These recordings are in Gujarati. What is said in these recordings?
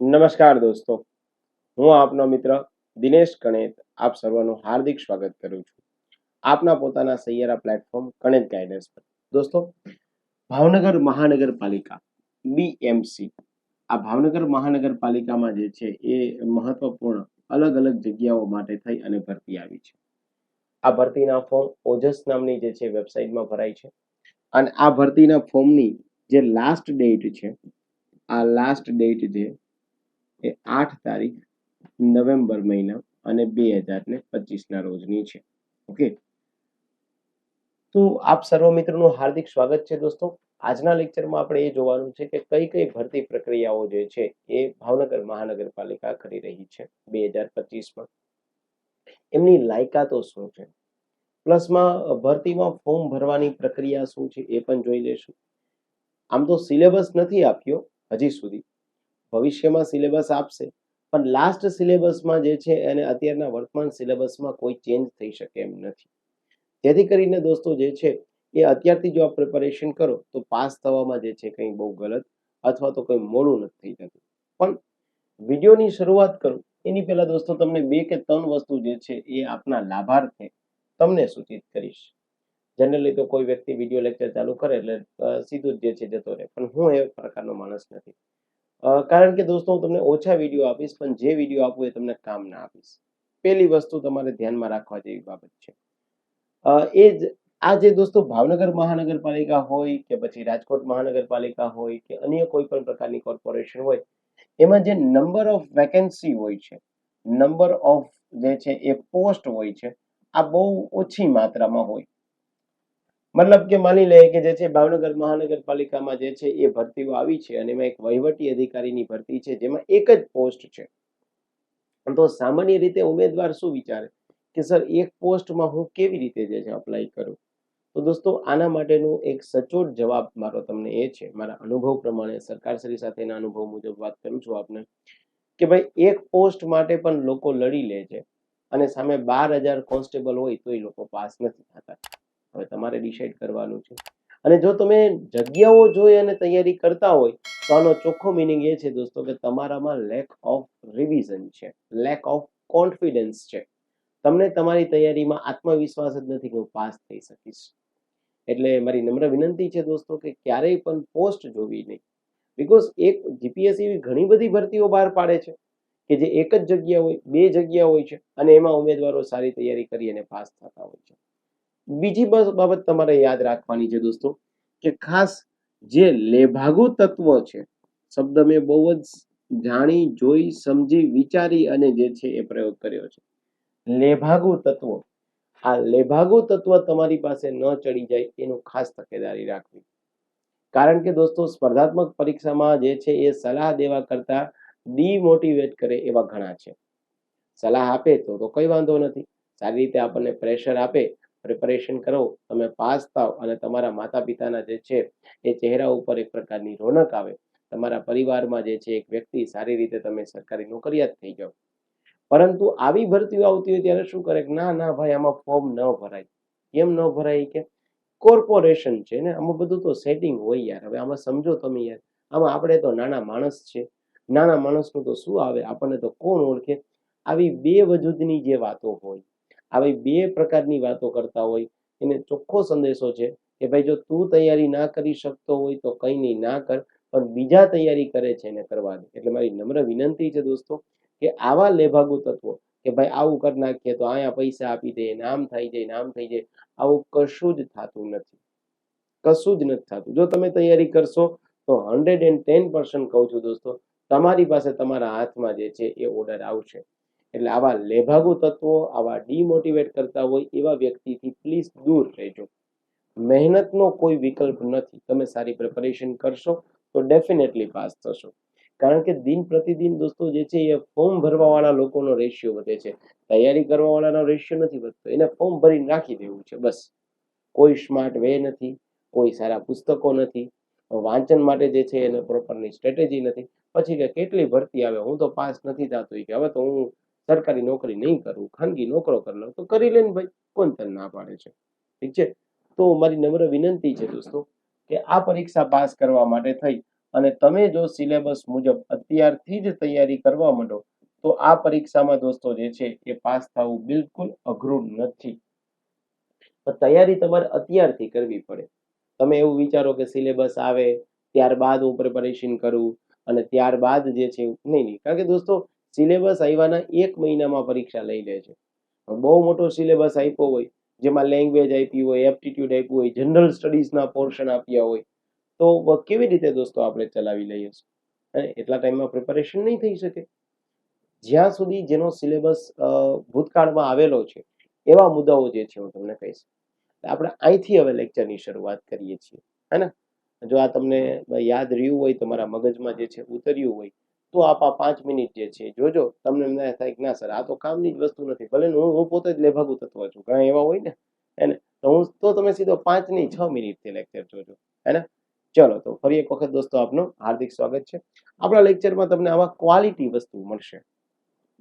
નમસ્કાર દોસ્તો. હું આપનો મિત્ર દિનેશ કણેત આપ સર્વનું હાર્દિક સ્વાગત કરું છું. આપના પોતાના સૈયારા પ્લેટફોર્મ કણેત ગાઈડન્સ પર. દોસ્તો, ભાવનગર મહાનગરપાલિકા બીએમસી આ ભાવનગર મહાનગરપાલિકામાં જે છે એ મહત્વપૂર્ણ અલગ અલગ જગ્યાઓ માટે થઈ અને ભરતી આવી છે. આ ભરતીના ફોર્મ ઓજસ નામની જે છે વેબસાઇટમાં ભરાય છે. અને આ ભરતીના ફોર્મની જે લાસ્ટ ડેટ છે, આ લાસ્ટ ડેટ છે એ આઠ તારીખ નવેમ્બર મહિના અને બે હજાર ને પચીસના રોજની છે. ઓકે? તો આપ સર્વ મિત્રોનું હાર્દિક સ્વાગત છે દોસ્તો. આજના લેક્ચરમાં આપણે એ જોવાનું છે કે કઈ કઈ ભરતી પ્રક્રિયાઓ જે છે એ ભાવનગર મહાનગરપાલિકા કરી રહી છે બે હજાર પચીસમાં. એમની લાયકાતો શું છે? પ્લસમાં ભરતીમાં ફોર્મ ભરવાની પ્રક્રિયા શું છે એ પણ જોઈ લેશું. આમ તો સિલેબસ નથી આપ્યો હજી સુધી. ભવિષ્યમાં સિલેબસ આપશે. પણ લાસ્ટ સિલેબસમાં જે છે અને અત્યારના વર્તમાન સિલેબસમાં કોઈ ચેન્જ થઈ શકે એમ નથી. જેથી કરીને દોસ્તો જે છે એ અત્યારથી જો આપ પ્રિપેરેશન કરો તો પાસ થવામાં જે છે કંઈ બહુ ગલત અથવા તો કંઈ મોડું નથી થઈ જતું. પણ વિડીયોની શરૂઆત કરું. એની પહેલા દોસ્તો તમને બે કે ત્રણ વસ્તુ જે છે એ આપના લાભાર્થે તમને સૂચિત કરીશ. જનરલી તો કોઈ વ્યક્તિ વીડિયો લેક્ચર ચાલુ કરે એટલે સીધું જ જે છે જતો રહે. પણ હું એ પ્રકારનો માણસ નથી. કારણ કે દોસ્તો, હું તમને ઓછા વીડિયો આપીશ, પણ જે વીડિયો આપું એ તમને કામ ના આપીશ. પહેલી વસ્તુ તમારે ધ્યાનમાં રાખવા જેવી બાબત છે. એ જ, આ જે દોસ્તો ભાવનગર મહાનગરપાલિકા હોય કે પછી રાજકોટ મહાનગરપાલિકા હોય કે અન્ય કોઈ પણ પ્રકારની કોર્પોરેશન હોય, એમાં જે નંબર ઓફ વેકેન્સી હોય છે નંબર ઓફ જે છે એ પોસ્ટ હોય છે, આ બહુ ઓછી માત્રામાં હોય. મતલબ કે માની લે કે જે છે ભાવનગર મહાનગરપાલિકામાં જે છે એ ભરતીઓ આવી છે અને એમાં એક વહીવટી અધિકારીની ભરતી છે જેમાં એક જ પોસ્ટ છે. તો સામાન્ય રીતે ઉમેદવાર શું વિચારે? કે સર, એક પોસ્ટમાં હું કેવી રીતે જે છે અપ્લાય કરું? તો દોસ્તો, આના માટેનો એક સચોટ જવાબ મારો તમને એ છે, મારા અનુભવ પ્રમાણે, સરકારશ્રી સાથેના અનુભવ મુજબ વાત કરું છું આપને, કે ભાઈ, એક પોસ્ટ માટે પણ લોકો લડી લે છે અને સામે બાર હજાર કોન્સ્ટેબલ હોય તો એ લોકો પાસ નથી થતા. હવે તમારે ડિસાઈડ કરવાનું છે. અને જો તમે જગ્યાઓ જોઈ અને તૈયારી કરતા હોય, તો આનો ચોખ્ખો મિનિંગ એ છે દોસ્તો કે તમારામાં લેક ઓફ રિવિઝન છે. લેક ઓફ કોન્ફિડન્સ છે. તમને તમારી તૈયારીમાં આત્મવિશ્વાસ જ નથી કે હું પાસ થઈ શકીશ. એટલે મારી નમ્ર વિનંતી છે દોસ્તો કે ક્યારેય પણ પોસ્ટ જોવી નહીં. બીકોઝ એક જીપીએસસી એવી ઘણી બધી ભરતીઓ બહાર પાડે છે કે જે એક જ જગ્યા હોય, બે જગ્યા હોય છે અને એમાં ઉમેદવારો સારી તૈયારી કરી અને પાસ થતા હોય છે. બીજી બાબત તમારે યાદ રાખવાની છે દોસ્તો, કે ખાસ જે લેભાગુ તત્વ છે, શબ્દ મેં બહુ જ જાણી, જોઈ, સમજી, વિચારી અને જે છે એ પ્રયોગ કર્યો છે. લેભાગુ તત્વ, આ લેભાગુ તત્વ તમારી પાસે ન ચડી જાય એનું ખાસ તકેદારી રાખવી. કારણ કે દોસ્તો, સ્પર્ધાત્મક પરીક્ષામાં જે છે એ સલાહ દેવા કરતા ડીમોટિવેટ કરે એવા ઘણા છે. સલાહ આપે તો તો કઈ વાંધો નથી. સારી રીતે આપણને પ્રેશર આપે પ્રિપરેશન કરો, તમે પાસ થાવ અને તમારા માતા પિતાના જે છે, એ ચહેરા ઉપર એક પ્રકારની રોનક આવે. તમારા પરિવારમાં જે છે, એક વ્યક્તિ સારી રીતે તમે સરકારી નોકરિયાત થઈ જાઓ. પરંતુ આવી ભરતીઓ આવતી હોય ત્યારે શું કરે ના ના, ભાઈ, આમાં ફોર્મ ન ભરાય. કેમ ન ભરાય? કે કોર્પોરેશન છે ને, આમાં બધું તો સેટિંગ હોય યાર. હવે આમાં સમજો તમે યાર. આમાં આપણે તો નાના માણસ છે. નાના માણસનું તો શું આવે? આપણને તો કોણ ઓળખે? આવી બે વજૂદની જે વાતો હોય આવી બે પ્રકારની વાતો કરતા હોય. એને ચોખ્ખો સંદેશો છે કે ભાઈ જો તું તૈયારી ના કરી શકતો હોય તો કંઈ નહીં, ના કર, પણ બીજા તૈયારી કરે છે એને કરવા દે. એટલે મારી નમ્ર વિનંતી છે દોસ્તો કે આવા લેભાગુ તત્વો કે ભાઈ આવું કરી નાખીએ તો અહીંયા પૈસા આપી દે, નામ થઈ જાય, નામ થઈ જાય, આવું કશું જ થતું નથી. કશું જ નથી થતું. જો તમે તૈયારી કરશો તો હંડ્રેડ એન્ડ ટેન પર્સન્ટ કહું છું દોસ્તો, તમારી પાસે તમારા હાથમાં જે છે એ ઓર્ડર આવશે. એટલે આવા લેભાગુ તત્વો, આવા ડીમોટિવેટ કરતા હોય એવા વ્યક્તિથી પ્લીઝ દૂર રહેજો. મહેનતનો કોઈ વિકલ્પ નથી. તમે સારી પ્રિપરેશન કરશો તો ડેફિનેટલી પાસ થશો. કારણ કે દિન પ્રતિદિન દોસ્તો જે છે એ ફોર્મ ભરવાવાળા લોકોનો રેશિયો વધે છે. તૈયારી કરવાવાળાનો રેશિયો નથી વધતો. એને ફોર્મ ભરીને રાખી દેવું છે. બસ. કોઈ સ્માર્ટ વે નથી. કોઈ સારા પુસ્તકો નથી. વાંચન માટે જે છે એને પ્રોપરની સ્ટ્રેટેજી નથી. પછી કે કેટલી ભરતી આવે? હું તો પાસ નથી થતો. કે હવે તો હું સરકારી નોકરી નહીં કરું, ખાનગી નોકરો કરી લઉં, તો કરી લે ને ભાઈ, કોણ તને ના પાડે છે? ઠીક છે? તો મારી નમ્ર વિનંતી છે દોસ્તો કે આ પરીક્ષા પાસ કરવા માટે થઈ અને તમે જો સિલેબસ મુજબ અત્યારથી જ તૈયારી કરવા માંડો, તો આ પરીક્ષામાં દોસ્તો જે છે એ પાસ થવું બિલકુલ અઘરું નથી. તૈયારી તમારે અત્યારથી કરવી પડે. તમે એવું વિચારો કે સિલેબસ આવે, ત્યારબાદ હું પ્રિપેરેશન કરું અને ત્યારબાદ જે છે નહીં નહીં. કારણ કે દોસ્તો સિલેબસ આવ્યાના એક મહિનામાં પરીક્ષા લઈ લે છે. બહુ મોટો સિલેબસ આપ્યો હોય, જેમાં લેંગ્વેજ આપી હોય એપ્ટિટ્યૂડ આપ્યું હોય જનરલ સ્ટડીઝના પોર્શન આપ્યા હોય, તો કેવી રીતે દોસ્તો આપણે ચલાવી લઈએ છીએ? એટલા ટાઈમમાં પ્રિપેરેશન નહીં થઈ શકે. જ્યાં સુધી જેનો સિલેબસ ભૂતકાળમાં આવેલો છે, એવા મુદ્દાઓ જે છે હું તમને કહીશ. આપણે અહીંથી હવે લેક્ચરની શરૂઆત કરીએ છીએ. હે ને? જો આ તમને યાદ રહ્યું હોય, તમારા મગજમાં જે છે, ઉતર્યું હોય તો આપ આ પાંચ મિનિટ જે છે, જોજો. તમને એમ થાય કે ના સર, આ તો કામની જ વસ્તુ નથી. ભલે હું હું પોતે જ લેભાગુ તત્વ છું. ઘણા એવા હોય ને એને તો હું, તો તમે સીધો પાંચ નહીં છ મિનિટથી લેક્ચર જોજો. હે ને? ચલો, તો ફરી એક વખત દોસ્તો આપનું હાર્દિક સ્વાગત છે. આપણા લેક્ચરમાં તમને આવા ક્વોલિટી વસ્તુ મળશે.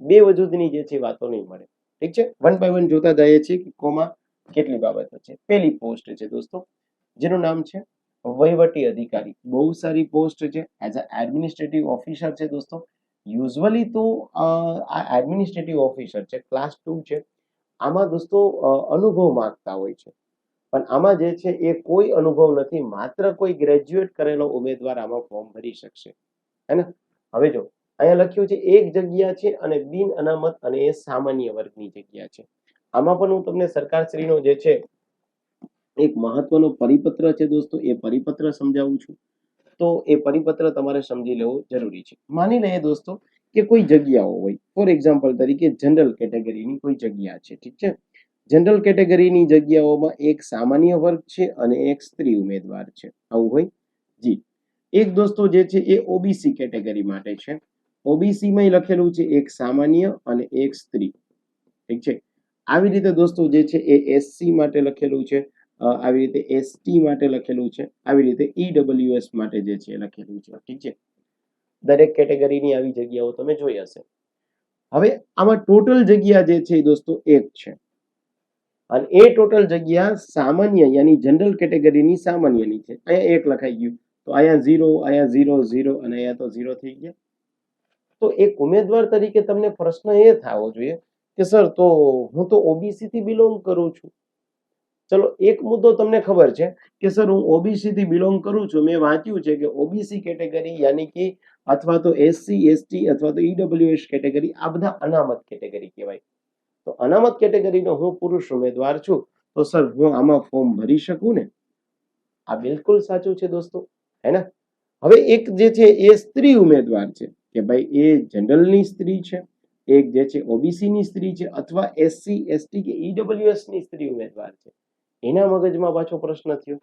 બે વજૂદની જે છે, વાતો નહીં મળે. ઠીક છે? વન બાય વન જોતા જઈએ છીએ કે કોમાં કેટલી બાબતો છે. પહેલી પોસ્ટ છે દોસ્તો, જેનું નામ છે વહીવટી અધિકારી. બહુ સારી પોસ્ટ છે. એઝ અ એડમિનિસ્ટ્રેટિવ ઓફિસર છે દોસ્તો. યુઝવલી તો આ એડમિનિસ્ટ્રેટિવ ઓફિસર છે ક્લાસ ટુ છે. આમાં દોસ્તો અનુભવ માંગતા હોય છે. પણ આમાં જે છે એ કોઈ અનુભવ નથી. માત્ર કોઈ ગ્રેજ્યુએટ કરેલો ઉમેદવાર આમાં ફોર્મ ભરી શકશે. હે ને? હવે જો, અહીંયા લખ્યું છે એક જગ્યા છે અને બિન અનામત અને એ સામાન્ય વર્ગની જગ્યા છે. આમાં પણ હું તમને સરકારશ્રીનો જે છે એક મહત્વનો પરિપત્ર છે દોસ્તો, એ પરિપત્ર સમજાવું છું. તો એ પરિપત્ર તમારે સમજી લેવો જરૂરી છે. માની લઈએ દોસ્તો કે કોઈ જગ્યાઓ હોય, ફોર એક્ઝામ્પલ તરીકે જનરલ કેટેગરીની કોઈ જગ્યા છે, ઠીક છે? જનરલ કેટેગરીની જગ્યાઓમાં એક સામાન્ય વર્ગ છે અને એક સ્ત્રી ઉમેદવાર છે. આવું હોય? જી. એક દોસ્તો જે છે એ ઓબીસી કેટેગરી માટે છે. ઓબીસીમાં લખેલું છે એક સામાન્ય અને એક સ્ત્રી. ઠીક છે? આવી રીતે દોસ્તો જે છે એ એસસી માટે લખેલું છે. આવી રીતે એસટી માટે લખેલું છે. આવી રીતે ઈડબલ્યુએસ માટે જે છે લખેલું છે. ઠીક છે? દરેક કેટેગરીની આવી જગ્યાઓ તમે જોઈ હશે. હવે આમાં ટોટલ જગ્યા જે છે દોસ્તો એક છે. અને એ ટોટલ જગ્યા સામાન્ય યાની જનરલ કેટેગરીની સામાન્યની છે. અહીંયા એક લખાઈ ગયું. તો અહીંયા ઝીરો અહીંયા ઝીરો ઝીરો અને અહીંયા તો ઝીરો થઈ ગયા. તો એક ઉમેદવાર તરીકે તમને પ્રશ્ન એ થવો જોઈએ કે, સર, તો હું તો ઓબીસી થી બિલોંગ કરું છું. ચલો, એક મુદ્દો તમને ખબર છે કે, સર, હું ઓબીસી થી બિલોંગ કરું છું. મેં વાંચ્યું છે કે ઓબીસી કેટેગરી યાની કે અથવા તો એસસી એસટી અથવા તો ઈડબ્લ્યુએસ કેટેગરી આ બધા અનામત કેટેગરી કહેવાય. તો અનામત કેટેગરીનો હું પુરુષ ઉમેદવાર છું. તો સર, હું આમાં ફોર્મ ભરી શકું ને? આ બિલકુલ સાચું છે દોસ્તો, હે ને? હવે એક જે છે એ સ્ત્રી ઉમેદવાર છે કે ભાઈ એ જનરલની સ્ત્રી છે, એક જે છે ઓબીસી ની સ્ત્રી છે અથવા એસસી એસટી કે ઈડબ્લ્યુએસની સ્ત્રી ઉમેદવાર છે. એના મગજમાં પાછો પ્રશ્ન થયો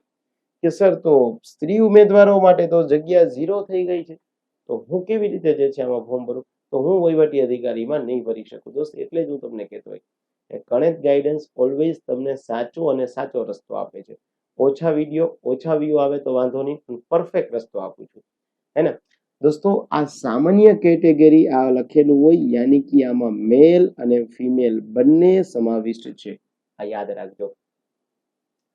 કે, સર, તો સ્ત્રી ઉમેદવારો માટે તો જગ્યા ઝીરો થઈ ગઈ છે. તો હું કેવી રીતે જે છે આમાં ફોર્મ ભરું? તો હું વહીવટી અધિકારીમાં નહીં ભરી શકું. દોસ્ત એટલે જ હું તમને કહેતો હોય કણેક ગાઈડન્સ ઓલવેઝ તમને સાચો અને સાચો રસ્તો આપે છે. ઓછા વીડિયો ઓછા વ્યૂ આવે તો વાંધો નહીં હું પરફેક્ટ રસ્તો આપું છું. હે ને? દોસ્તો, આ સામાન્ય કેટેગરી આ લખેલું હોય, યાની કે આમાં મેલ અને ફિમેલ બંને સમાવિષ્ટ છે. આ યાદ રાખજો.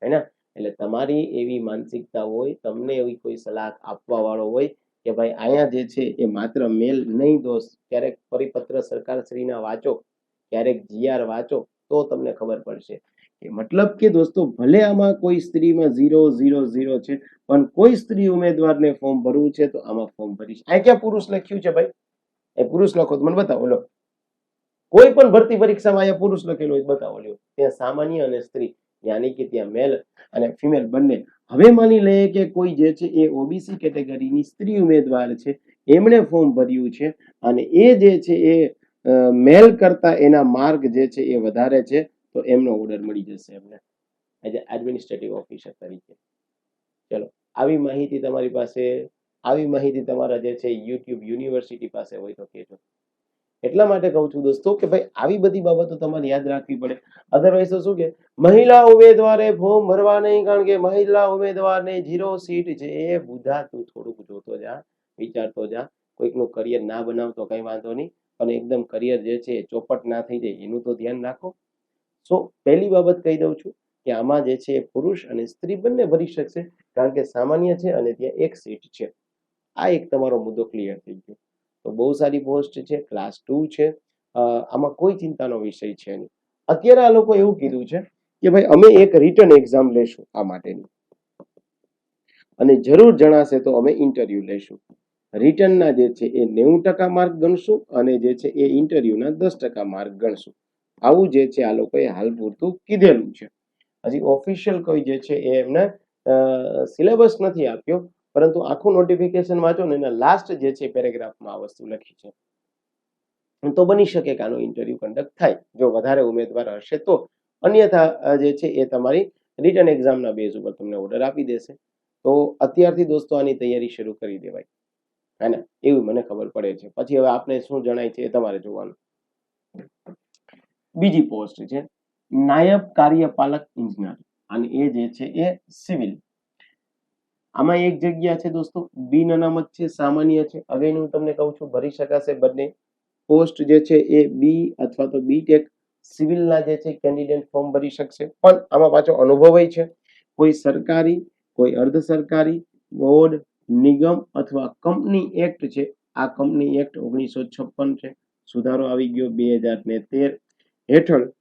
હે ને એટલે તમારી એવી માનસિકતા હોય, તમને એવી કોઈ સલાહ આપવા વાળો હોય કે ભાઈ અહીંયા જે છે એ માત્ર મેલ નહીં દોસ્ત ક્યારેક પરિપત્ર સરકારશ્રીના વાંચો, ક્યારેક જીઆર વાંચો, તો તમને ખબર પડશે. મતલબ કે દોસ્તો, ભલે આમાં કોઈ સ્ત્રીમાં ઝીરો ઝીરો ઝીરો છે, પણ કોઈ સ્ત્રી ઉમેદવારને ફોર્મ ભરવું છે, તો આમાં ફોર્મ ભરીશ. આ ક્યાં પુરુષ લખ્યું છે ભાઈ? એ પુરુષ લખો તો મને બતાવો, લો. કોઈ પણ ભરતી પરીક્ષામાં અહીંયા પુરુષ લખેલું હોય બતાવો, લ્યો. ત્યાં સામાન્ય અને સ્ત્રી. યાની કે ત્યાં મેલ અને ફિમેલ બંને. હવે માની લઈએ કે કોઈ જે છે એ ઓબીસી કેટેગરીની સ્ત્રી ઉમેદવાર છે, એમણે ફોર્મ ભર્યું છે અને એ જે છે એ મેલ કરતા એના માર્ક જે છે એ વધારે છે, તો એમનો ઓર્ડર મળી જશે એમને. એઝ એ એડમિનિસ્ટ્રેટિવ ઓફિસર તરીકે. ચલો, આવી માહિતી તમારી પાસે, આવી માહિતી તમારા જે છે યુટ્યુબ યુનિવર્સિટી પાસે હોય તો કહેજો. એટલા માટે કહું છું દોસ્તો કે ભાઈ, આવી બધી બાબતો તમારે યાદ રાખવી પડે. અધરવાઇઝ તો શું કે, મહિલા ઉમેદવારે ફોર્મ ભરવા નહીં, કારણ કે મહિલા ઉમેદવારને ઝીરો સીટ છે. એ બુધા તું થોડુંક જોતો જા, વિચારતો જા. કોઈકનું કરિયર ના બનાવતો કઈ વાંધો નહીં, પણ એકદમ કરિયર જે છે ચોપટ ના થઈ જાય, એનું તો ધ્યાન રાખો. સો પહેલી બાબત કહી દઉં છું કે આમાં જે છે પુરુષ અને સ્ત્રી બંને ભરી શકશે, કારણ કે સામાન્ય છે અને ત્યાં એક સીટ છે. આ એક તમારો મુદ્દો ક્લિયર થઈ ગયો. તો બહુ સારી પોસ્ટ છે, ક્લાસ ટુ છે. આમાં કોઈ ચિંતાનો વિષય છે નહીં. અત્યારે આ લોકો એવું કીધું છે કે ભાઈ અમે એક રિટર્ન એક્ઝામ લેશું આ માટેની. અને જરૂર જણાશે તો અમે ઇન્ટરવ્યુ લેશું. રિટર્નના જે છે એ નેવું ટકા માર્ક ગણશું અને જે છે એ ઇન્ટરવ્યુના દસ ટકા માર્ક ગણશું. આવું જે છે આ લોકોએ હાલ પૂરતું કીધેલું છે. હજી ઓફિશિયલ કોઈ જે છે એ એમને સિલેબસ નથી આપ્યો. પરંતુ આખું નોટિફિકેશન વાંચો ને એના લાસ્ટ જે છે પેરેગ્રાફમાં આ વસ્તુ લખી છે. તો બની શકે કે આનો ઇન્ટરવ્યુ કન્ડક્ટ થાય. જો વધારે ઉમેદવાર હશે તો. અન્યથા જે છે એ તમારી રિટર્ન એક્ઝામના બેઝ ઉપર તમને ઓર્ડર આપી દેશે. તો અત્યારથી દોસ્તો આની તૈયારી શરૂ કરી દેવાય. હે ને? એવું મને ખબર પડે છે. પછી હવે આપને શું જણાય છે એ તમારે જોવાનું. બીજી પોસ્ટ છે. નાયબ કાર્યપાલક ઇન્જિનિયર અને એ જે છે એ સિવિલ આમાં એક જગ્યા છે દોસ્તો, બિન અનામત છે, સામાન્ય છે. અગેન હું તમને કહું છું, ભરી શકાશે બંને. પોસ્ટ જે છે એ બી અથવા તો બી ટેક સિવિલના જે છે કેન્ડિડેટ ફોર્મ ભરી શકશે. પણ આમાં પાછો અનુભવ છે. કોઈ સરકારી, કોઈ અર્ધ સરકારી બોર્ડ, નિગમ અથવા કંપની એક્ટ છે. આ કંપની એક્ટ ઓગણીસો છપ્પન છે. સુધારો આવી ગયો બે હજાર ને તેર. હેઠળ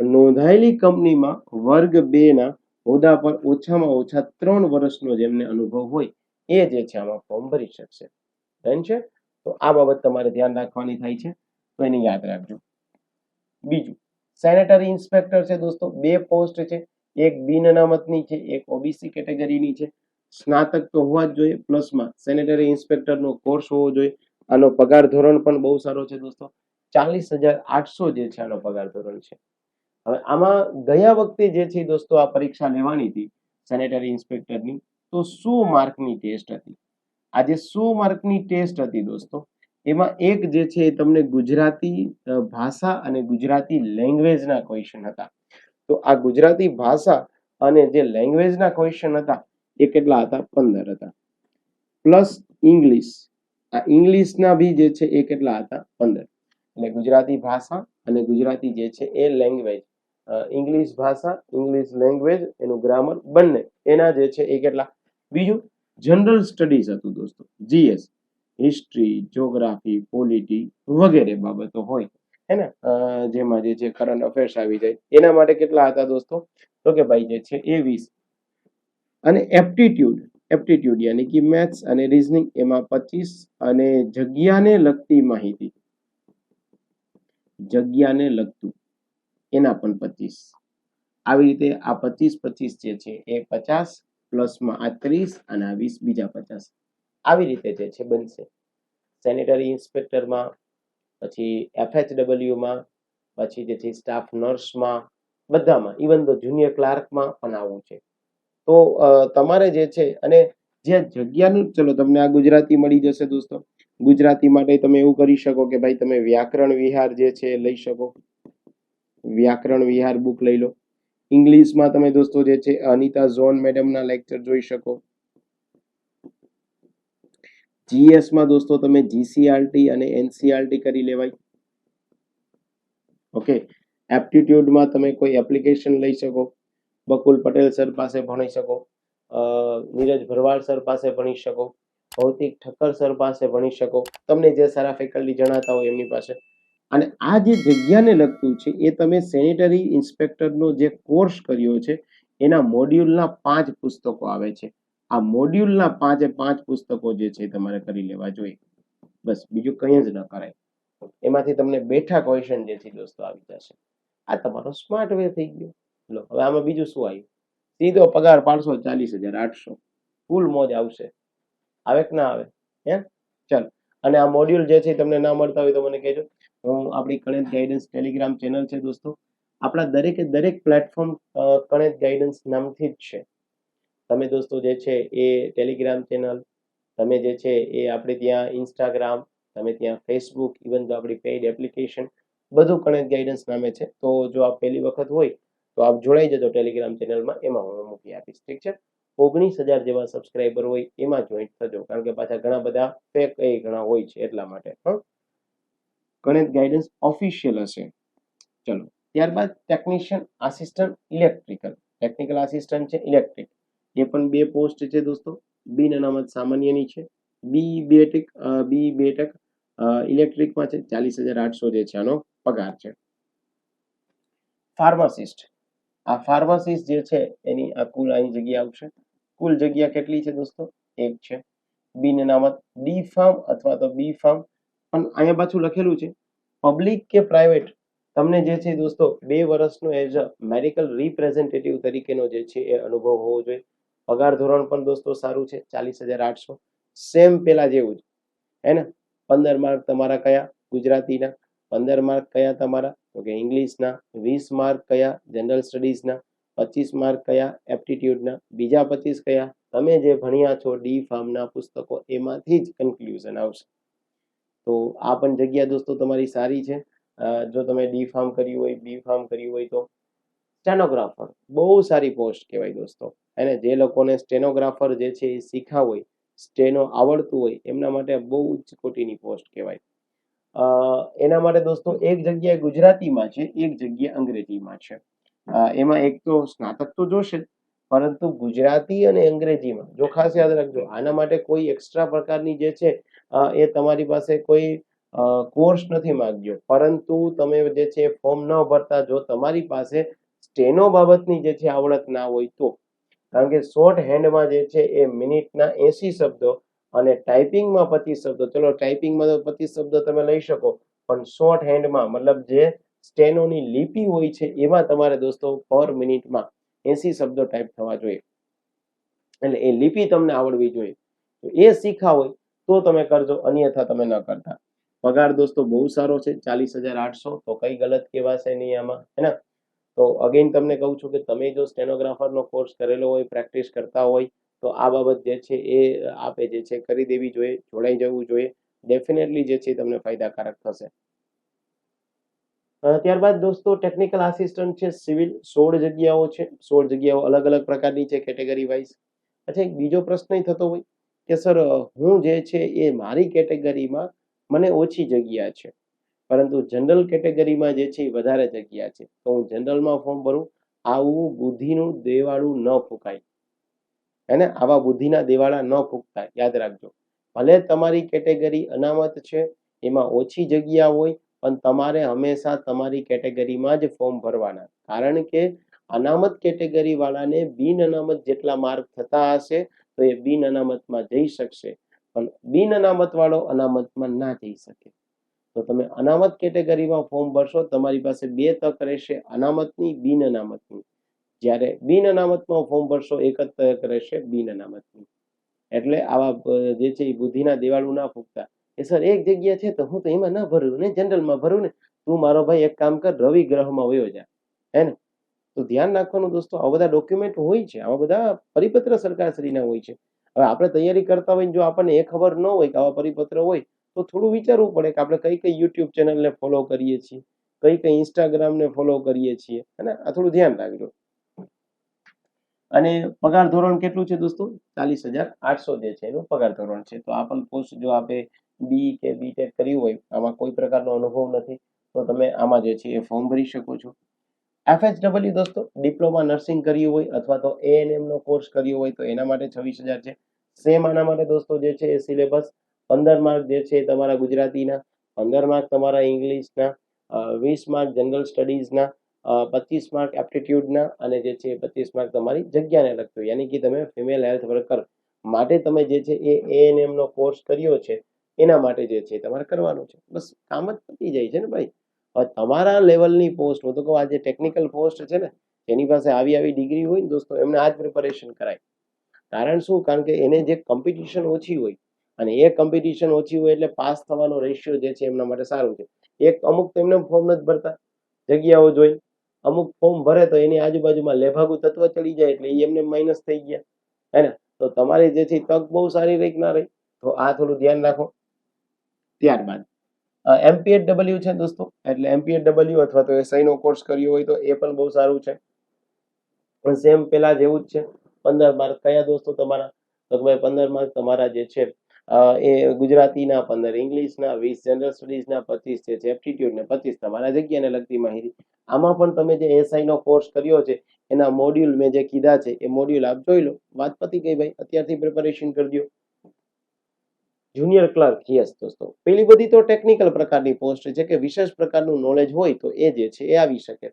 નોંધાયેલી કંપનીમાં વર્ગ બે ના હોદ્દા પર ઓછામાં ઓછા ત્રણ વર્ષનો જેમને અનુભવ હોય, એ જે છે આમાં ફોર્મ ભરી શકશે. ડન છે? તો આ બાબત તમારે ધ્યાન રાખવાની થાય છે. તો એને યાદ રાખજો. બીજું સેનેટરી ઇન્સ્પેક્ટર છે દોસ્તો, બે પોસ્ટ છે. એક બિન અનામતની છે, એક ઓબીસી કેટેગરીની છે. સ્નાતક તો હોવા જ જોઈએ પ્લસમાં સેનેટરી ઇન્સ્પેક્ટરનો કોર્સ હોવો જોઈએ. આનો પગાર ધોરણ પણ બહુ સારો છે દોસ્તો. ચાલીસ હજાર આઠસો જે છે આનો પગાર ધોરણ છે. હવે આમાં ગયા વખતે જે છે દોસ્તો આ પરીક્ષા લેવાની હતી સેનેટરી ઇન્સ્પેક્ટરની તો સો માર્કની ટેસ્ટ હતી? આ જે સો માર્કની ટેસ્ટ હતી દોસ્તો? એમાં એક જે છે એ તમને ગુજરાતી ભાષા અને ગુજરાતી લેંગ્વેજના ક્વેશ્ચન હતા. તો આ ગુજરાતી ભાષા અને જે લેંગ્વેજના ક્વેશ્ચન હતા, એ કેટલા હતા? પંદર હતા. પ્લસ ઇંગ્લિશ આ ઇંગ્લિશના બી જે છે એ કેટલા હતા? પંદર. એટલે ગુજરાતી ભાષા અને ગુજરાતી જે છે એ લેંગ્વેજ ઇંગ્લિશ ભાષા, ઇંગ્લિશ લેંગ્વેજ એનું ગ્રામર બંને. એના જે છે એ કેટલા? બીજું જનરલ સ્ટડીઝ હતું દોસ્તો. જીએસ હિસ્ટ્રી જોગ્રાફી પોલિટી વગેરે બાબતો હોય. હે ને? જેમાં જે છે કરંટ અફેર્સ આવી જાય. એના માટે કેટલા હતા દોસ્તો? તો કે ભાઈ જે છે એ વીસ. અને એપ્ટિટ્યુડ એપ્ટિટ્યુડ યાની કે મેથ્સ અને રીઝનિંગ એમાં પચીસ અને જગ્યાને લગતી માહિતી. જગ્યાને લગતું. એના પણ પચીસ. આવી રીતે આ પચીસ પચીસ જે છે એ પચાસ પ્લસમાં આ ત્રીસ અને આ વીસ બીજા પચાસ. આવી રીતે જે છે બનશે. સેનેટરી ઇન્સ્પેક્ટરમાં પછી એફએચડબલ્યુમાં પછી જે સ્ટાફ નર્સમાં બધામાં ઇવન તો જુનિયર ક્લાર્કમાં પણ આવું છે. તો તમારે જે છે અને જે જગ્યાનું, ચલો તમને આ ગુજરાતી મળી જશે દોસ્તો. ગુજરાતી માટે તમે એવું કરી શકો કે ભાઈ તમે વ્યાકરણ વિહાર જે છે લઈ શકો. વ્યાકરણ વિહાર બુક લઈ લો. ઇંગ્લિશમાં તમે દોસ્તો જે છે, અનિતા ઝોન મેડમના લેક્ચર જોઈ શકો. જીએસમાં દોસ્તો તમે જીસીઆરટી અને એનસીઆરટી કરી લેવાય. ઓકે? એપ્ટિટ્યુડમાં તમે કોઈ એપ્લિકેશન લઈ શકો. બકુલ પટેલ સર પાસે ભણી શકો. નીરજ ભરવાડ સર પાસે ભણી શકો. ભૌતિક ઠક્કર સર પાસે ભણી શકો. તમને જે સારા ફેકલ્ટી જણાતા હોય એમની પાસે. અને આ જે જગ્યાને લગતું છે, એ તમે સેનેટરી ઇન્સ્પેક્ટરનો જે કોર્સ કર્યો છે, એના મોડ્યુલના પાંચ પુસ્તકો આવે છે. આ મોડ્યુલના પાંચે પાંચ પુસ્તકો જે છે તમારે કરી લેવા જોઈએ. બસ, બીજું કંઈ જ ન કરાય. એમાંથી તમને બેઠા ક્વેશ્ચન જે છે દોસ્તો આવી જશે. આ તમારો સ્માર્ટ વે થઈ ગયો. લો, હવે આમાં બીજું શું આવ્યું? સીધો પગાર પાંચસો ચાલીસ હજાર, આઠસો. ફૂલ મોજ આવશે. આવે કે ના આવે? હે? ચાલ. અને આ મોડ્યુલ જે છે તમને ના મળતા હોય તો મને કહેજો. આપણી કણેત ગાઈડન્સ ટેલિગ્રામ ચેનલ છે દોસ્તો. આપણા દરેકે દરેક પ્લેટફોર્મ કણેત ગાઈડન્સ નામથી જ છે. તમે દોસ્તો જે છે એ ટેલિગ્રામ ચેનલ તમે જે છે એ આપણે ત્યાં ઇન્સ્ટાગ્રામ તમે ત્યાં ફેસબુક ઇવન તો આપણી પેઇડ એપ્લિકેશન બધું કણેત ગાઈડન્સ નામે છે. તો જો આપ પહેલી વખત હોય, તો આપ જોડાઈ જજો ટેલિગ્રામ ચેનલમાં એમાં હું મૂકી આપીશ. ઠીક છે? ઓગણીસ હજાર જેવા સબસ્ક્રાઈબર હોય, એમાં જોઈન્ટ થજો. કારણ કે પાછા ઘણા બધા ફેક એ ઘણા હોય છે એટલા માટે. હા? ગણિત ગાઈડન્સ ઓફિશિયલ હશે. ચલો, ત્યારબાદ technician assistant electrical technical assistant છે ઇલેક્ટ્રિક એ પણ બે પોસ્ટ છે દોસ્તો. બિન અનામત સામાન્યની છે. બી બેટેક બી બેટેક ઇલેક્ટ્રિકમાં છે. ચાલીસ હજાર આઠસો જે છે આનો પગાર છે. ફાર્માસિસ્ટ આ ફાર્માસિસ્ટ જે છે એની આ કુલ અહીં જગ્યા આવશે. કુલ જગ્યા કેટલી છે દોસ્તો? એક છે. બિન અનામત ડી ફાર્મ અથવા તો બી ફાર્મ પણ અહીંયા પાછું લખેલું છે પબ્લિક કે પ્રાઇવેટ તમને જે છે દોસ્તો, બે વર્ષનો એઝ અ મેડિકલ રિપ્રેઝેન્ટેટિવ તરીકેનો જે છે એ અનુભવ હોવો જોઈએ. પગાર ધોરણ પણ દોસ્તો સારું છે, ચાલીસ હજાર આઠસો. સેમ પેલા જેવું જ. હે ને? પંદર માર્ક તમારા કયા? ગુજરાતીના. પંદર માર્ક કયા તમારા? તો કે ઇંગ્લિશના. વીસ માર્ક કયા? જનરલ સ્ટડીઝના પચીસ માર્ક કયા? એપ્ટિટ્યૂડના બીજા પચીસ કયા? તમે જે ભણ્યા છો ડી ફાર્મના પુસ્તકો, એમાંથી જ કન્ક્લુઝન આવશે. તો આ પણ જગ્યા દોસ્તો તમારી સારી છે. જો તમે ડી ફાર્મ કર્યું હોય બી ફાર્મ કર્યું હોય તો સ્ટેનોગ્રાફર બહુ સારી પોસ્ટ કહેવાય દોસ્તો. અને જે લોકોને સ્ટેનોગ્રાફર જે છે એ શીખા હોય સ્ટેનો આવડતું હોય, એમના માટે બહુ ઉચ્ચ કોટીની પોસ્ટ કહેવાય. એના માટે દોસ્તો એક જગ્યાએ ગુજરાતીમાં છે, એક જગ્યા અંગ્રેજીમાં છે. એમાં એક તો સ્નાતક તો જોશે પરંતુ ગુજરાતી અને અંગ્રેજીમાં, જો ખાસ યાદ રાખજો, આના માટે કોઈ એક્સ્ટ્રા પ્રકારની જે છે એ તમારી પાસે કોઈ કોર્સ નથી માંગ્યો. પરંતુ તમે જે છે ફોર્મ ન ભરતા, જો તમારી પાસે સ્ટેનો બાબતની જે છે આવડત ના હોય તો. કારણ કે શોર્ટ હેન્ડમાં જે છે એ મિનિટના એસી શબ્દો અને ટાઈપિંગમાં પચીસ શબ્દો. ચલો, ટાઈપિંગમાં તો પચીસ શબ્દો તમે લઈ શકો, પણ શોર્ટ હેન્ડમાં મતલબ જે સ્ટેનોની લિપિ હોય છે એમાં તમારે દોસ્તો પર મિનિટમાં એસી શબ્દો ટાઈપ થવા જોઈએ. એટલે એ લિપિ તમને આવડવી જોઈએ. એ શીખા હોય તો તમે કરજો, અન્યથા તમે ન કરતા. પગાર દોસ્તો બહુ સારો છે, ચાલીસ હજાર આઠસો, તો કઈ ગલત કહેવાશે નહીં આમાં, હે ને? તો અગેન તમને કહું છું કે તમે જો સ્ટેનોગ્રાફરનો કોર્સ કરેલો હોય, પ્રેક્ટિસ કરતા હોય, તો આ બાબત જે છે એ આપે જે છે કરી દેવી જોઈએ, જોડાઈ જવું જોઈએ. ડેફિનેટલી જે છે તમને ફાયદાકારક થશે. ત્યારબાદ દોસ્તો ટેકનિકલ આસિસ્ટન્ટ છે, સિવિલ, સોળ જગ્યાઓ છે. સોળ જગ્યાઓ અલગ અલગ પ્રકારની છે કેટેગરી વાઇઝ અચ્છા, એક બીજો પ્રશ્ન થતો હોય કે સર, હું જે છે એ મારી કેટેગરીમાં મને ઓછી જગ્યા છે. પરંતુ જનરલ કેટેગરીમાં જે છે એ વધારે જગ્યા છે. તો હું જનરલમાં ફોર્મ ભરું, આવું બુદ્ધિનું દેવાળું ન ફૂંકાય. હે આવા બુદ્ધિના દેવાળા ન ફૂંકતા, યાદ રાખજો. ભલે તમારી કેટેગરી અનામત છે, એમાં ઓછી જગ્યા હોય, પણ તમારે હંમેશા તમારી કેટેગરીમાં જ ફોર્મ ભરવાના. કારણ કે અનામત કેટેગરી વાળાને બિન અનામત જેટલા માર્ક થતા હશે તો એ બિન અનામતમાં જઈ શકશે, પણ બિન અનામત વાળો અનામતમાં ના જઈ શકે. તો તમે અનામત કેટેગરીમાં ફોર્મ ભરશો, તમારી પાસે બે તક રહેશે, અનામતની, બિન અનામતની. જ્યારે બિન અનામતમાં ફોર્મ ભરશો, એક જ તક રહેશે, બિન અનામતની. એટલે આવા જે છે એ બુદ્ધિના દિવાળું ના ફૂંકતા. એ સર એક જગ્યા છે તો હું તો એમાં ના ભરું ને જનરલમાં ભરું ને. તું મારો ભાઈ એક કામ કર, રવિ ગ્રહમાં વયો જા. હે ને? તો ધ્યાન રાખવાનું દોસ્તો, આવા બધા ડોક્યુમેન્ટ હોય છે, આવા બધા પરિપત્ર સરકારશ્રીના હોય છે. હવે આપણે તૈયારી કરતા હોય જો આપણને એ ખબર ન હોય કે આવા પરિપત્ર હોય, તો થોડું વિચારવું પડે કે આપણે કઈ કઈ યુટ્યુબ ચેનલને ફોલો કરીએ છીએ કઈ કઈ ઇન્સ્ટાગ્રામને ફોલો કરીએ છીએ, અને આ થોડું ધ્યાન રાખજો. અને પગાર ધોરણ કેટલું છે દોસ્તો? ચાલીસ હજાર આઠસો જે છે એનું પગાર ધોરણ છે. તો આ પણ પોસ્ટ જો આપે બી કે બી ટેક કર્યું હોય, આમાં કોઈ પ્રકારનો અનુભવ નથી, તો તમે આમાં જે છે એ ફોર્મ ભરી શકો છો. એફએચડબલ્યુ દોસ્તો, ડિપ્લોમા નર્સિંગ કર્યું હોય અથવા તો એએનએમ નો કોર્સ કર્યો હોય તો એના માટે છવ્વીસ હજાર છે. સેમ આના માટે દોસ્તો જે છે એ સિલેબસ પંદર માર્ક જે છે તમારા ગુજરાતીના, પંદર માર્ક તમારા ઇંગ્લિશના વીસ માર્ક જનરલ સ્ટડીઝના પચીસ માર્ક એપ્ટિટ્યૂડના અને જે છે પચીસ માર્ક તમારી જગ્યાને લગતું. યાની કે તમે ફિમેલ હેલ્થ વર્કર માટે તમે જે છે એ એએનએમ નો કોર્સ કર્યો છે, એના માટે જે છે તમારે કરવાનું છે. બસ કામ જ પતી જાય છે ને ભાઈ. તમારા લેવલની પોસ્ટ, હું તો કહું આ જે ટેકનિકલ પોસ્ટ છે ને, એની પાસે આવી આવી ડિગ્રી હોય ને દોસ્તો, એમને આ જ પ્રિપરેશન કરાય. કારણ શું? કારણ કે એને જે કોમ્પિટિશન ઓછી હોય, અને એ કોમ્પિટિશન ઓછી હોય એટલે પાસ થવાનો રેશિયો જે છે એમના માટે સારું છે. એક અમુક તો એમને ફોર્મ નથી ભરતા, જગ્યાઓ જોઈ, અમુક ફોર્મ ભરે તો એની આજુબાજુમાં લેભાગુ તત્વ ચડી જાય એટલે એમને માઇનસ થઈ ગયા. હે ને? તો તમારી જેથી તક બહુ સારી રહી ના રહી, તો આ થોડું ધ્યાન રાખો. ત્યારબાદ. એમપીએડબલ્યુ છે દોસ્તો? એટલે એમપીએડબલ્યુ અથવા તો એસઆઈ નો કોર્સ કર્યો હોય તો એ પણ બહુ સારું છે. સેમ પેલા જેવું જ છે. પંદર માર્ક કયા દોસ્તો તમારા? તો ભાઈ પંદર માર્ક તમારા જે છે એ ગુજરાતીના પંદર, ઇંગ્લિશના વીસ જનરલ સ્ટડીઝના પચીસ છે એપ્ટિટ્યુડ ને પચીસ તમારા જગ્યાને લગતી માહિતી. આમાં પણ તમે જે એસઆઈ નો કોર્સ કર્યો છે, એના મોડ્યુલ મેં જે કીધા છે, એ મોડ્યુલ આપ જોઈ લો. વાત પતી ગઈ ભાઈ? અત્યારથી પ્રિપેરેશન કરજો જુનિયર ક્લર્ક યસ દોસ્તો. પેલી બધી તો ટેકનિકલ પ્રકારની પોસ્ટ છે કે વિશેષ પ્રકારનું નોલેજ હોય તો એ જે છે એ આવી શકે.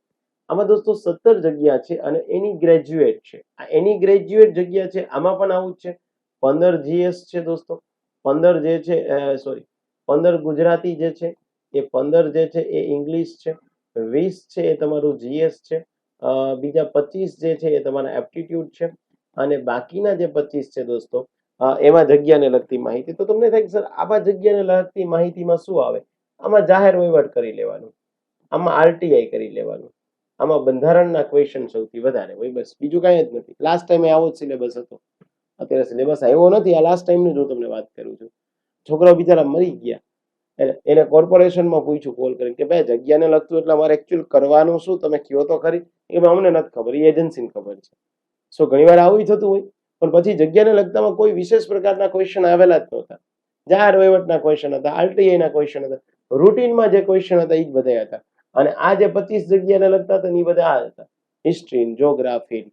આમાં દોસ્તો સત્તર જગ્યા છે અને એની ગ્રેજ્યુએટ છે. આ એની ગ્રેજ્યુએટ જગ્યા છે, આમાં પણ આવું જ છે. પંદર જીએસ છે દોસ્તો. પંદર જે છે સોરી પંદર ગુજરાતી જે છે, એ પંદર જે છે એ ઇંગ્લિશ છે. વીસ છે એ તમારું જીએસ છે. બીજા પચીસ જે છે એ તમારા એપ્ટિટ્યૂડ છે. અને બાકીના જે પચીસ છે દોસ્તો એમાં જગ્યાને લગતી માહિતી. તો તમને થાય કે, સર, આમાં જગ્યાને લગતી માહિતીમાં શું આવે? આમાં જાહેર વહીવટ કરી લેવાનું. આમાં આરટીઆઈ કરી લેવાનું. આમાં બંધારણના ક્વેશ્ચન સૌથી વધારે હોય, બસ. બીજું કાંઈ જ નથી. લાસ્ટ ટાઈમે આવો જ સિલેબસ હતો. અત્યારે સિલેબસ આવ્યો નથી. આ લાસ્ટ ટાઈમની જ હું તમને વાત કરું છું. છોકરાઓ બિચારા મરી ગયા. એને એને કોર્પોરેશનમાં પૂછ્યું કોલ કરીને કે, ભાઈ, જગ્યાને લગતું એટલે અમારે એકચ્યુઅલ કરવાનું શું? તમે કયો તો ખરી. એ અમને નથી ખબર. એ એજન્સીને ખબર છે. સો ઘણીવાર આવું થતું હોય. પણ પછી જગ્યાને લગતામાં કોઈ વિશેષ પ્રકારના ક્વેશ્ચન આવેલા જ નહોતા. જાહેર વહીવટના ક્વેશ્ચન હતા આરટીઆઈના ક્વેશ્ચન હતા રૂટીનમાં જે ક્વેશ્ચન હતા એ જ બધા હતા. અને આ જે પચીસ જગ્યાને લગતા હતા એ બધા આ હતા. હિસ્ટ્રી જોગ્રાફી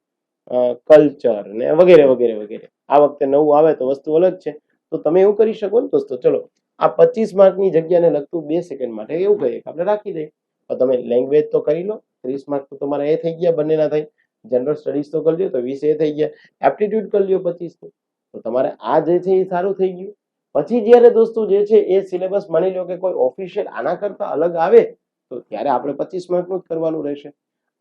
કલ્ચર ને વગેરે વગેરે વગેરે. આ વખતે નવું આવે તો વસ્તુ અલગ છે. તો તમે એવું કરી શકો ને દોસ્તો. ચલો, આ પચીસ માર્કની જગ્યાને લગતું બે સેકન્ડ માટે એવું કહીએ કે આપણે રાખી દઈએ. તો તમે લેંગ્વેજ તો કરી લો, ત્રીસ માર્ક તો તમારા એ થઈ ગયા, બંનેના થઈ. જનરલ સ્ટડીઝ તો કરી તો વીસ એ થઈ ગયા. એપ્ટિટ્યુડ કરી પચીસ તો. તમારે આ જે છે એ સારું થઈ ગયું. પછી જ્યારે દોસ્તો જે છે એ સિલેબસ માની લો કે કોઈ ઓફિશિયલ આના કરતા અલગ આવે, તો ત્યારે આપણે પચીસ માર્કનું જ કરવાનું રહેશે.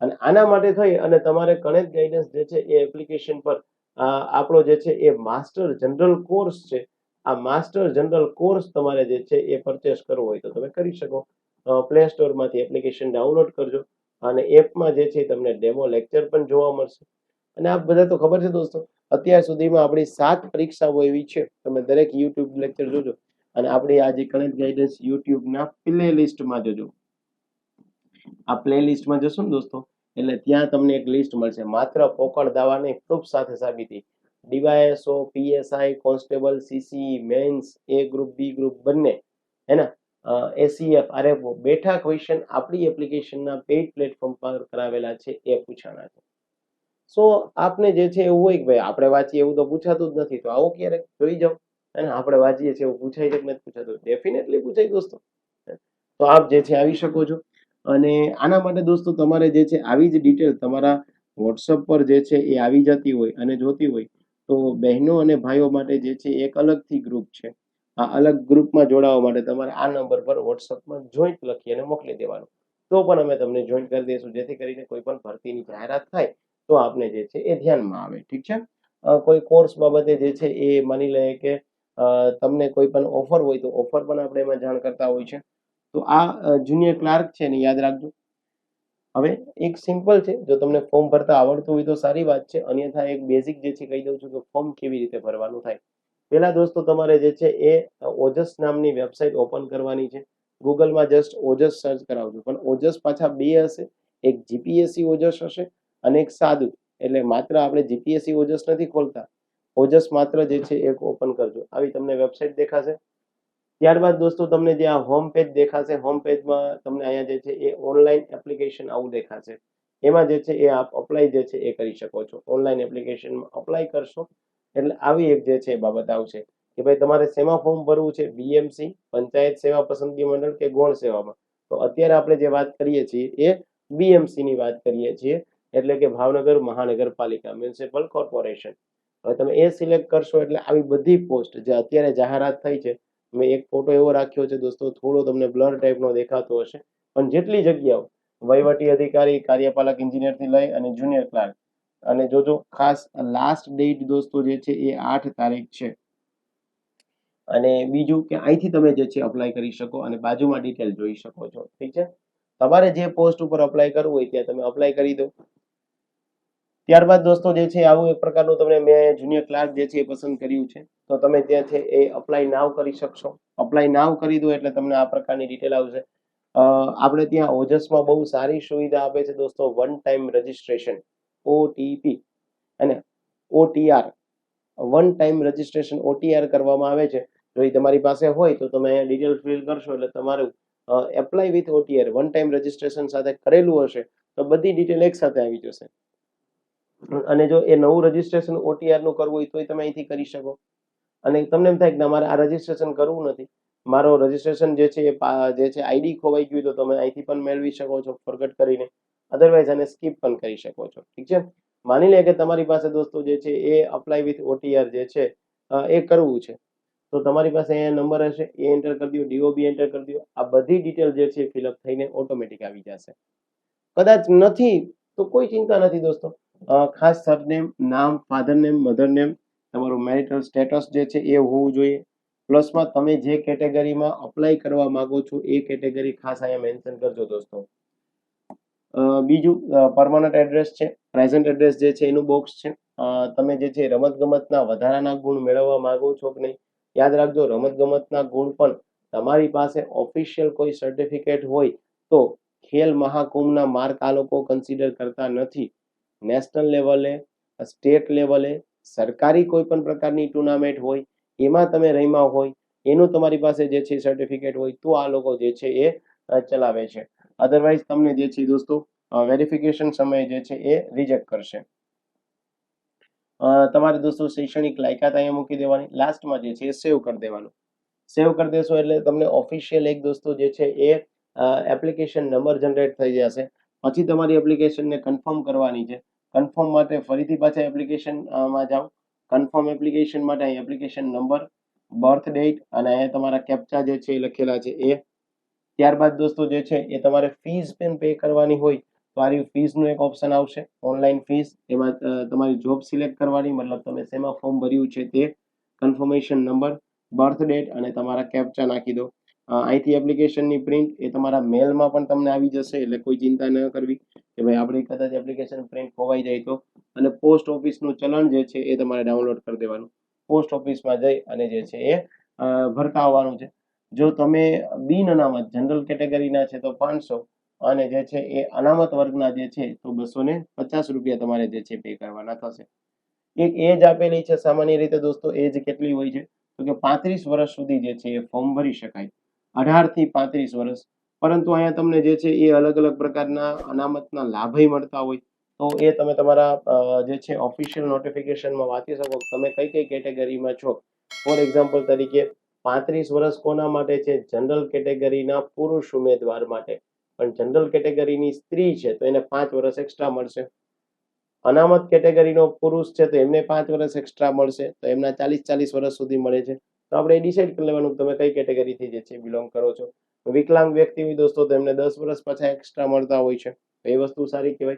અને આના માટે થઈ અને તમારે કનેક્ટ ગાઈડન્સ જે છે એ એપ્લિકેશન પર આપણો જે છે એ માસ્ટર જનરલ કોર્સ છે. આ માસ્ટર જનરલ કોર્સ તમારે જે છે એ પરચેસ કરવો હોય તો તમે કરી શકો. પ્લે સ્ટોરમાંથી એપ્લિકેશન ડાઉનલોડ કરજો. અને એપમાં જે છે તમને ડેમો લેક્ચર પણ જોવા મળશે. અને આ બધા તો ખબર છે દોસ્તો? અત્યાર સુધીમાં આપણી સાત પરીક્ષાઓ એવી છે. તમે દરેક યુટ્યુબ લેક્ચર જોજો. અને આપણી આ જે ગાઈડન્સ યુટ્યુબના પ્લે લિસ્ટમાં જોજો. આ પ્લે લિસ્ટમાં જશો ને દોસ્તો? એટલે ત્યાં તમને એક લિસ્ટ મળશે. માત્ર પોકળ દાવાની પ્રૂફ સાથે સાબિતી. DYSO, PSI, constable CC mains, A group, B group બંને. હેના એસીએફ આરએફઓ બેઠા ક્વેશ્ચન આપણી એપ્લિકેશનના પેઇડ પ્લેટફોર્મ પર કરાવેલા છે, એ પૂછાણા છે. સો આપને જે છે એવું હોય કે ભાઈ, આપણે વાંચીએ એવું તો પૂછાતું જ નથી, તો આવો ક્યારેક જોઈ જાઓ. અને આપણે વાંચીએ છીએ એવું પૂછાય છે કે નથી પૂછાતું? ડેફિનેટલી પૂછાય દોસ્તો. તો આપ જે છે આવી શકો છો. અને આના માટે દોસ્તો તમારે જે છે આવી જ ડિટેલ તમારા વોટ્સઅપ પર જે છે એ આવી જતી હોય અને જોતી હોય, તો બહેનો અને ભાઈઓ માટે જે છે એક અલગથી ગ્રુપ છે. આ અલગ ગ્રુપમાં જોડાવા માટે તમારે આ નંબર પર વોટ્સઅપમાં જોઈન્ટ લખી અને મોકલી દેવાનું. તો પણ અમે તમને જોઈન્ટ કરી દઈશું. જેથી કરીને કોઈ પણ ભરતીની જાહેરાત થાય, તો આપને જે છે એ ધ્યાનમાં આવે. ઠીક છે? કોઈ કોર્સ બાબતે જે છે એ માની લઈએ કે તમને કોઈ પણ ઓફર હોય તો ઓફર પણ આપણે એમાં જાણ કરતા હોય છે. તો આ જુનિયર ક્લાર્ક છે ને યાદ રાખજો. હવે એક સિમ્પલ છે. જો તમને ફોર્મ ભરતા આવડતું હોય તો સારી વાત છે. અન્યથા એક બેઝિક જે છે કહી દઉં છું કે ફોર્મ કેવી રીતે ભરવાનું થાય. પહેલા દોસ્તો, તમારે જે છે એ ઓજસ નામની વેબસાઇટ ઓપન કરવાની છે. ગૂગલમાં જસ્ટ ઓજસ સર્ચ કરાવજો. પણ ઓજસ પાછા બે હશે. એક જીપીએસસી ઓજસ હશે અને એક સાદું. એટલે માત્ર આપણે જીપીએસસી ઓજસ નથી ખોલતા. ઓજસ માત્ર જે છે એક ઓપન કરજો. આવી તમને વેબસાઇટ દેખાશે. ત્યારબાદ દોસ્તો, તમને જે આ હોમ પેજ દેખાશે, હોમ પેજમાં તમને અહીંયા જે છે એ ઓનલાઈન એપ્લિકેશન આવું દેખાશે. એમાં જે છે એ આપ અપ્લાય જે છે એ કરી શકો છો. ઓનલાઈન એપ્લિકેશનમાં અપ્લાય કરશો એટલે આવી એક જે છે બાબત આવશે કે ભાઈ તમારે શેમાં ફોર્મ ભરવું છે બીએમસી પંચાયત સેવા પસંદગી મંડળ કે ગૌણ સેવામાં. તો અત્યારે આપણે જે વાત કરીએ છીએ એ બીએમસી ની વાત કરીએ છીએ, એટલે કે ભાવનગર મહાનગરપાલિકા મ્યુનિસિપલ કોર્પોરેશન. હવે તમે એ સિલેક્ટ કરશો એટલે આવી બધી પોસ્ટ જે અત્યારે જાહેરાત થઈ છે, મેં એક ફોટો એવો રાખ્યો છે દોસ્તો, થોડો તમને બ્લર ટાઈપનો દેખાતો હશે, પણ જેટલી જગ્યાઓ વહીવટી અધિકારી, કાર્યપાલક એન્જિનિયરથી લઈ અને જુનિયર ક્લાર્ક અને જોજો, ખાસ લાસ્ટ ડેટ દોસ્તો જે છે એ આઠ તારીખ છે. અને બીજું કે અહીંથી તમે જે છે અપ્લાય કરી શકો અને બાજુમાં ડિટેલ જોઈ શકો છો. ઠીક છે? તમારે જે પોસ્ટ ઉપર અપ્લાય કરવું હોય ત્યાં તમે અપ્લાય કરી દો. ત્યારબાદ દોસ્તો જે છે આવું એક પ્રકારનું તમને મેં જુનિયર ક્લાસ જે છે એ પસંદ કર્યું છે. તો તમે ત્યાં છે એ અપ્લાય નાવ કરી શકશો. અપ્લાય નાવ કરી દો એટલે તમને આ પ્રકારની ડિટેલ આવશે. આપણે ત્યાં ઓજસમાં બહુ સારી સુવિધા આપે છે દોસ્તો વન ટાઈમ રજિસ્ટ્રેશન ઓટીપી અને OTR one time registration OTR કરવામાં આવે છે. જો એ તમારી પાસે હોય તો તમે ડિટેલ ફિલ કરશો એટલે તમારું apply with OTR one time registration સાથે કરેલું હશે તો બધી ડિટેલ એક સાથે આવી જશે. અને જો એ નવું રજીસ્ટ્રેશન ઓટીઆરનું કરવું હોય તોય તમે અહીંથી કરી શકો. અને તમને એમ થાય કે અમારે મારે આ રજીસ્ટ્રેશન કરવું નથી. મારો રજીસ્ટ્રેશન જે છે એ જે છે આઈડી ખોવાઈ ગયું તો તમે અહીંથી પણ મેળવી શકો છો ફોરગટ કરીને. અધરવાઇઝ આને સ્કીપ પણ કરી શકો છો. ઠીક છે? માની લે કે તમારી પાસે દોસ્તો જે છે એ અપ્લાય વિથ ઓટીઆર જે છે એ કરવું છે. તો તમારી પાસે અહીંયા નંબર હશે, એ એન્ટર કરી દો ડીઓબી એન્ટર કરી દો, આ બધી ડિટેલ જે છે ફિલઅપ થઈને ઓટોમેટિક આવી જશે. કદાચ નથી, તો કોઈ ચિંતા નથી દોસ્તો. ખાસ સરનેમ નામ ફાધર નેમ મધર નેમ તમારું મેરિટલ સ્ટેટસ જે છે એ હોવું જોઈએ. પ્લસમાં તમે જે કેટેગરીમાં અપ્લાય કરવા માંગો છો એ કેટેગરી ખાસ અહીંયા મેન્શન કરજો દોસ્તો. બીજું પરમાનન્ટ એડ્રેસ છે. પ્રેઝન્ટ એડ્રેસ જે છે, એનું બોક્સ છે. તમે જે છે રમત ગમતના વધારાના ગુણ મેળવવા માંગો છો કે નહીં, યાદ રાખજો, રમતગમતના ગુણ પણ તમારી પાસે ઓફિશિયલ કોઈ સર્ટિફિકેટ હોય તો ખેલ મહાકુંભના માર્ક આ લોકો કન્સિડર કરતા નથી. નેશનલ લેવલે સ્ટેટ લેવલે સરકારી કોઈ પણ પ્રકારની ટુર્નામેન્ટ હોય, એમાં તમે રમ્યા હોય, એનું તમારી પાસે જે છે સર્ટિફિકેટ હોય તો આ લોકો જે છે એ ચલાવે છે. અધરવાઇઝ તમને જે છે દોસ્તો વેરિફિકેશન સમયે જે છે એ રિજેક્ટ કરશે. તમારે દોસ્તો શૈક્ષણિક લાયકાત અહીંયા મૂકી દેવાની. લાસ્ટમાં જે છે એ સેવ કરી દેવાનું. સેવ કરી દેશો એટલે તમને ઓફિશિયલ એક દોસ્તો જે છે એ એપ્લિકેશન નંબર જનરેટ થઈ જશે. પછી તમારી એપ્લિકેશનને કન્ફર્મ કરવાની છે. કન્ફર્મ માટે ફરીથી પાછા એપ્લિકેશનમાં જાઓ. કન્ફર્મ એપ્લિકેશન માટે અહીં એપ્લિકેશન નંબર બર્થ ડેટ અને અહીંયા તમારા કેપ્ચા જે છે એ લખેલા છે એ ત્યારબાદ દોસ્તો જે છે, એ તમારે ફીસ પણ પે કરવાની હોય, તો આ રહ્યું ફીસનું એક ઓપ્શન આવશે. ઓનલાઈન ફીસ એમાં તમારી જોબ સિલેક્ટ કરવાની, મતલબ તમે શેમાં ફોર્મ ભર્યું છે તે કન્ફર્મેશન નંબર બર્થ ડેટ અને તમારા કેપ્ચા નાખી દો. અહીંથી એપ્લિકેશનની પ્રિન્ટ એ તમારા મેલમાં પણ તમને આવી જશે, એટલે કોઈ ચિંતા ન કરવી કે ભાઈ આપણી કદાચ એપ્લિકેશન પ્રિન્ટ ખોવાઈ જાય તો. અને પોસ્ટ ઓફિસનું ચલણ જે છે, એ તમારે ડાઉનલોડ કરી દેવાનું. પોસ્ટ ઓફિસમાં જઈ અને જે છે એ ભરતા આવવાનું છે. જો તમે બિન અનામત જનરલ કેટેગરીના છે તો પાંચસો અને જે છે એ અનામત વર્ગના જે છે તો બસો ને પચાસ રૂપિયા તમારે જે છે પે કરવાના થશે. એક એજ આપેલી છે સામાન્ય રીતે દોસ્તો, એજ કેટલી હોય છે? તો કે પાંત્રીસ વર્ષ સુધી જે છે એ ફોર્મ ભરી શકાય. અઢારથી પાંત્રીસ વર્ષ. પરંતુ અહીંયા તમને જે છે એ અલગ અલગ પ્રકારના અનામતના લાભય મળતા હોય. તો એ તમે તમારા જે છે ઓફિશિયલ નોટિફિકેશનમાં વાંચી શકો. તમે કઈ કઈ કેટેગરીમાં છો? ફોર એક્ઝામ્પલ તરીકે પાંત્રીસ વર્ષ કોના માટે છે? જનરલ કેટેગરીના પુરુષ ઉમેદવાર માટે. પણ જનરલ કેટેગરીની સ્ત્રી છે, તો એને પાંચ વર્ષ એક્સ્ટ્રા મળશે. અનામત કેટેગરીનો પુરુષ છે, તો એમને પાંચ વર્ષ એક્સ્ટ્રા મળશે. તો એમના ચાલીસ ચાલીસ વર્ષ સુધી મળે છે. તો આપણે ડિસાઇડ કરી લેવાનું તમે કઈ કેટેગરીથી જે છે બિલોંગ કરો છો. વિકલાંગ વ્યક્તિ હોય દોસ્તો, તો એમને દસ વર્ષ પાછા એક્સ્ટ્રા મળતા હોય છે. તો એ વસ્તુ સારી કહેવાય.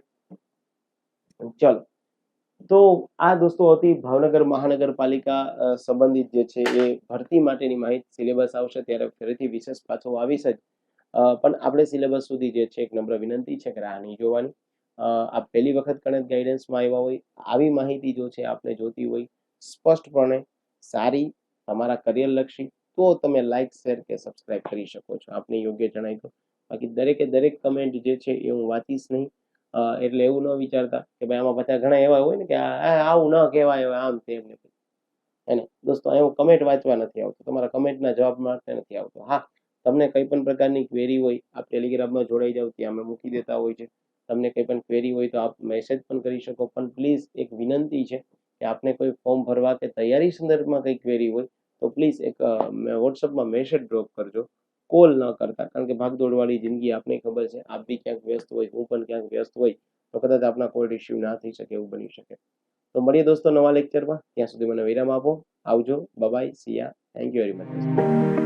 ચલો. તો આ દોસ્તો હતી ભાવનગર મહાનગરપાલિકા સંબંધિત જે છે એ ભરતી માટેની માહિતી. સિલેબસ આવશે ત્યારે ફરીથી વિશેષ પાછો આવીશ જ. પણ આપણે સિલેબસ સુધી જે છે એક નમ્ર વિનંતી છે કે રાહ નહીં જોવાની. આ પહેલી વખત કણક ગાઈડન્સમાં આવ્યા હોય, આવી માહિતી જો છે આપને જોતી હોય, સ્પષ્ટપણે સારી, તમારા કરિયર લક્ષી, તો તમે લાઇક શેર કે સબસ્ક્રાઇબ કરી શકો છો. આપને યોગ્ય જણાય તો બાકી દરેકે દરેક કમેન્ટ જે છે એ હું વાંચીશ નહીં. એટલે એવું ન વિચારતા કે ભાઈ આમાં બધા ઘણા એવા હોય ને કે આવું ન કહેવાય હવે આમ તેમ ને? એને દોસ્તો, અહીં હું કમેન્ટ વાંચવા નથી આવતો. તમારા કમેન્ટના જવાબ માટે નથી આવતો. હા, તમને કંઈ પણ પ્રકારની ક્વેરી હોય, આપ ટેલિગ્રામમાં જોડાઈ જાવ ત્યાં અમે મૂકી દેતા હોય છે. તમને કંઈ પણ ક્વેરી હોય તો આપ મેસેજ પણ કરી શકો. પણ પ્લીઝ એક વિનંતી છે કે આપને કોઈ ફોર્મ ભરવા કે તૈયારી સંદર્ભમાં કંઈ ક્વેરી હોય, તો પ્લીઝ એક વોટ્સઅપમાં મેસેજ ડ્રોપ કરજો. કોલ ન કરતા. કારણ કે ભાગદોડવાળી જિંદગી આપને ખબર છે. આપ બી ક્યાંક વ્યસ્ત હોય, હું પણ ક્યાંક વ્યસ્ત હોય, તો કદાચ આપના કોઈ ઇશ્યુ ના થઈ શકે એવું બની શકે. તો મળીએ દોસ્તો નવા લેક્ચરમાં ત્યાં સુધી મને વિરામ આપો. આવજો. Bye bye see ya thank you very much